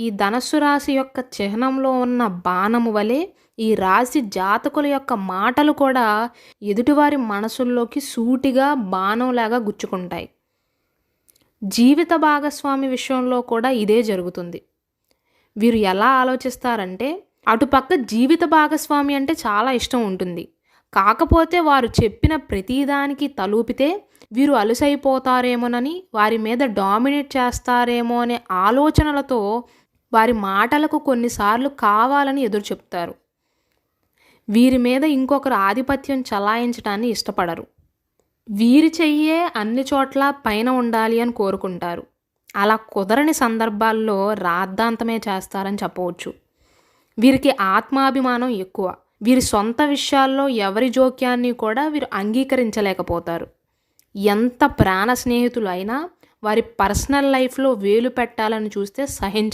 ఈ ధనస్సు రాశి యొక్క చిహ్నంలో ఉన్న బాణము వలె ఈ రాశి జాతకుల యొక్క మాటలు కూడా ఎదుటివారి మనసుల్లోకి సూటిగా బాణంలాగా గుచ్చుకుంటాయి. జీవిత భాగస్వామి విషయంలో కూడా ఇదే జరుగుతుంది. వీరు ఎలా ఆలోచిస్తారంటే అటుపక్క జీవిత భాగస్వామి అంటే చాలా ఇష్టం ఉంటుంది. కాకపోతే వారు చెప్పిన ప్రతిదానికి తలూపితే వీరు అలుసైపోతారేమోనని వారి మీద డామినేట్ చేస్తారేమో అనే ఆలోచనలతో వారి మాటలకు కొన్నిసార్లు కావాలని ఎదురు చెప్తారు. వీరి మీద ఇంకొకరు ఆధిపత్యం చలాయించడాన్ని ఇష్టపడరు. వీరి చెయ్యే అన్ని చోట్ల పైన ఉండాలి అని కోరుకుంటారు. అలా కుదరని సందర్భాల్లో రాద్ధాంతమే చేస్తారని చెప్పవచ్చు. వీరికి ఆత్మాభిమానం ఎక్కువ. వీరి సొంత విషయాల్లో ఎవరి జోక్యాన్ని కూడా వీరు అంగీకరించలేకపోతారు. ఎంత ప్రాణ స్నేహితులు అయినా వారి పర్సనల్ లైఫ్లో వేలు పెట్టాలని చూస్తే సహించ